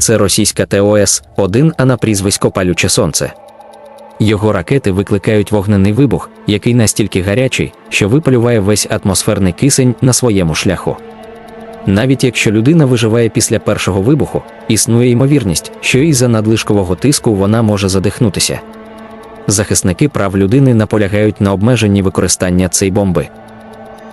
це російська ТОС 1 а на прізвисько Палюче Сонце. Його ракети викликають вогнений вибух, який настільки гарячий, що випалюває весь атмосферний кисень на своєму шляху. Навіть якщо людина виживає після першого вибуху, існує ймовірність, що із-за надлишкового тиску вона може задихнутися. Захисники прав людини наполягають на обмеженні використання цієї бомби.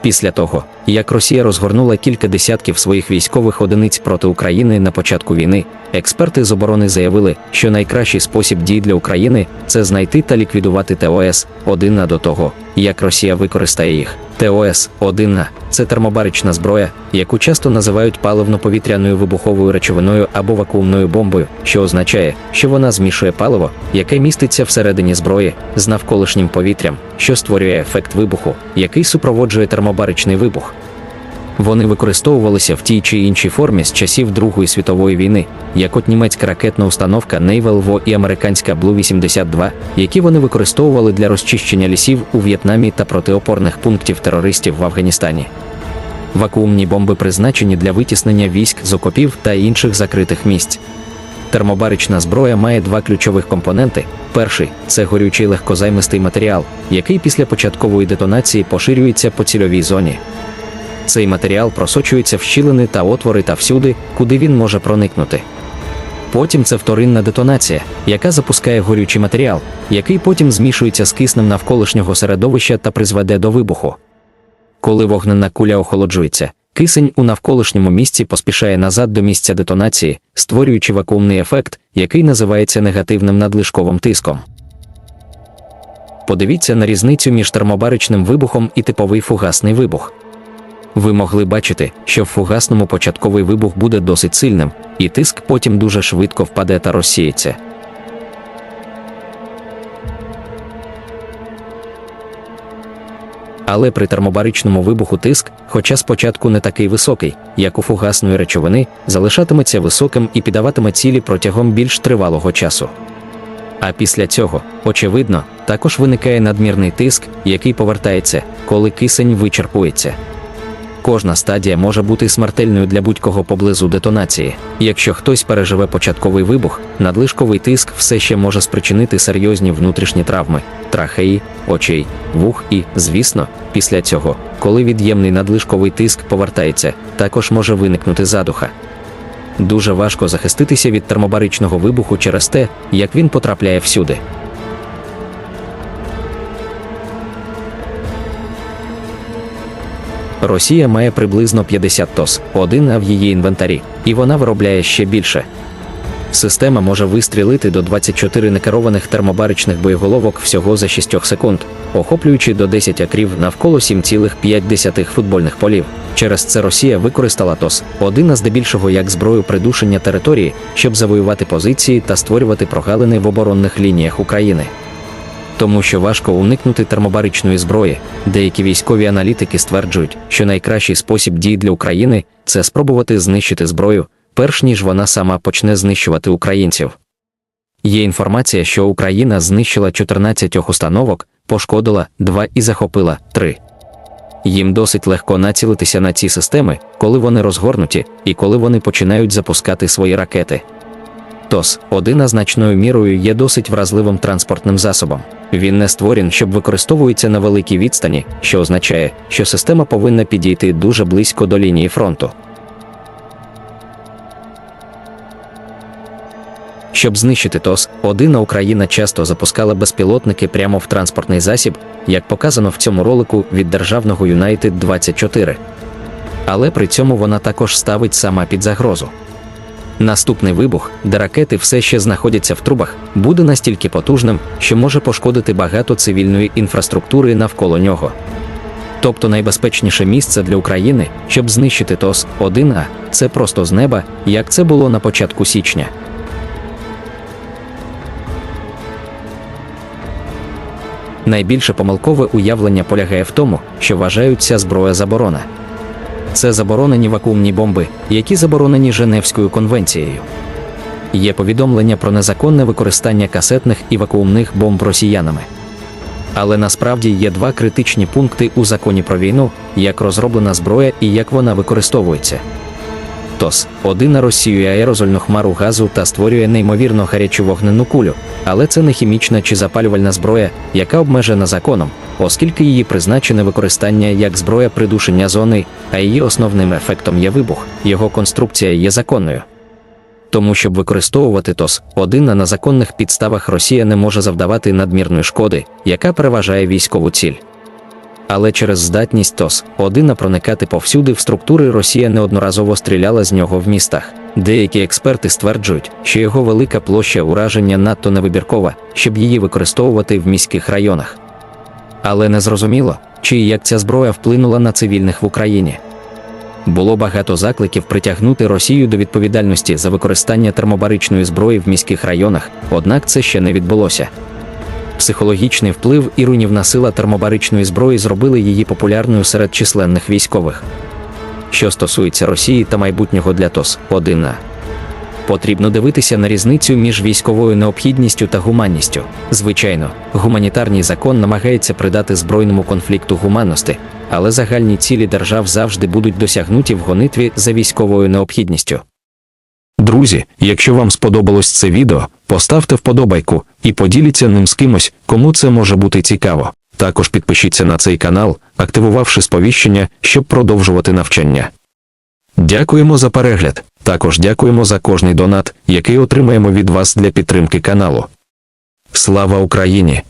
Після того, як Росія розгорнула кілька десятків своїх військових одиниць проти України на початку війни, експерти з оборони заявили, що найкращий спосіб дій для України це знайти та ліквідувати ТОС 1 до того, як Росія використає їх. ТОС 1 це термобарична зброя, яку часто називають паливно-повітряною вибуховою речовиною або вакуумною бомбою, що означає, що вона змішує паливо, яке міститься всередині зброї, з навколишнім повітрям, що створює ефект вибуху, який супроводжує термобаричний вибух. Вони використовувалися в тій чи іншій формі з часів Другої світової війни, як от німецька ракетна установка Naval Во і американська Blue-82, які вони використовували для розчищення лісів у В'єтнамі та протиопорних пунктів терористів в Афганістані. Вакуумні бомби призначені для витіснення військ з окопів та інших закритих місць. Термобарична зброя має два ключових компоненти. Перший це горючий легкозаймистий матеріал, який після початкової детонації поширюється по цільовій зоні. Цей матеріал просочується в щілини та отвори та всюди, куди він може проникнути. Потім це вторинна детонація, яка запускає горючий матеріал, який потім змішується з киснем навколишнього середовища та призведе до вибуху. Коли вогненна куля охолоджується, кисень у навколишньому місці поспішає назад до місця детонації, створюючи вакуумний ефект, який називається негативним надлишковим тиском. Подивіться на різницю між термобаричним вибухом і типовий фугасний вибух. Ви могли бачити, що в фугасному початковий вибух буде досить сильним, і тиск потім дуже швидко впаде та розсіється. Але при термобаричному вибуху тиск, хоча спочатку не такий високий, як у фугасної речовини, залишатиметься високим і піддаватиме цілі протягом більш тривалого часу. А після цього, очевидно, також виникає надмірний тиск, який повертається, коли кисень вичерпується. Кожна стадія може бути смертельною для будь-кого поблизу детонації. Якщо хтось переживе початковий вибух, надлишковий тиск все ще може спричинити серйозні внутрішні травми, трахеї, очей, вух і, звісно, після цього, коли від'ємний надлишковий тиск повертається, також може виникнути задуха. Дуже важко захиститися від термобаричного вибуху через те, як він потрапляє всюди. Росія має приблизно 50 ТОС, один а в її інвентарі, і вона виробляє ще більше. Система може вистрілити до 24 некерованих термобаричних боєголовок всього за 6 секунд, охоплюючи до 10 акрів навколо 7,5 футбольних полів. Через це Росія використала ТОС, один а здебільшого як зброю придушення території, щоб завоювати позиції та створювати прогалини в оборонних лініях України тому що важко уникнути термобаричної зброї. Деякі військові аналітики стверджують, що найкращий спосіб дій для України це спробувати знищити зброю, перш ніж вона сама почне знищувати українців. Є інформація, що Україна знищила 14 установок, пошкодила 2 і захопила 3. Їм досить легко націлитися на ці системи, коли вони розгорнуті і коли вони починають запускати свої ракети. ТОС один значною мірою є досить вразливим транспортним засобом. Він не створен, щоб використовується на великій відстані, що означає, що система повинна підійти дуже близько до лінії фронту. Щоб знищити ТОС, одина Україна часто запускала безпілотники прямо в транспортний засіб, як показано в цьому ролику від державного United 24. Але при цьому вона також ставить сама під загрозу. Наступний вибух, де ракети все ще знаходяться в трубах, буде настільки потужним, що може пошкодити багато цивільної інфраструктури навколо нього. Тобто найбезпечніше місце для України, щоб знищити ТОС 1 а це просто з неба, як це було на початку січня. Найбільше помилкове уявлення полягає в тому, що вважають ця зброя заборона. Це заборонені вакуумні бомби, які заборонені Женевською конвенцією. Є повідомлення про незаконне використання касетних і вакуумних бомб росіянами. Але насправді є два критичні пункти у законі про війну: як розроблена зброя і як вона використовується. ТОС 1 розсіює аерозольну хмару газу та створює неймовірно гарячу вогненну кулю, але це не хімічна чи запалювальна зброя, яка обмежена законом, оскільки її призначене використання як зброя придушення зони, а її основним ефектом є вибух, його конструкція є законною. Тому, щоб використовувати ТОС 1 на законних підставах Росія не може завдавати надмірної шкоди, яка переважає військову ціль. Але через здатність ТОС 1 проникати повсюди в структури Росія неодноразово стріляла з нього в містах. Деякі експерти стверджують, що його велика площа ураження надто невибіркова, щоб її використовувати в міських районах. Але не зрозуміло, чи і як ця зброя вплинула на цивільних в Україні. Було багато закликів притягнути Росію до відповідальності за використання термобаричної зброї в міських районах, однак це ще не відбулося. Психологічний вплив і руйнівна сила термобаричної зброї зробили її популярною серед численних військових. Що стосується Росії та майбутнього для ТОС 1 Потрібно дивитися на різницю між військовою необхідністю та гуманністю. Звичайно, гуманітарний закон намагається придати збройному конфлікту гуманності, але загальні цілі держав завжди будуть досягнуті в гонитві за військовою необхідністю. Друзі, якщо вам сподобалось це відео, поставте вподобайку і поділіться ним з кимось, кому це може бути цікаво. Також підпишіться на цей канал, активувавши сповіщення, щоб продовжувати навчання. Дякуємо за перегляд. Також дякуємо за кожний донат, який отримаємо від вас для підтримки каналу. Слава Україні!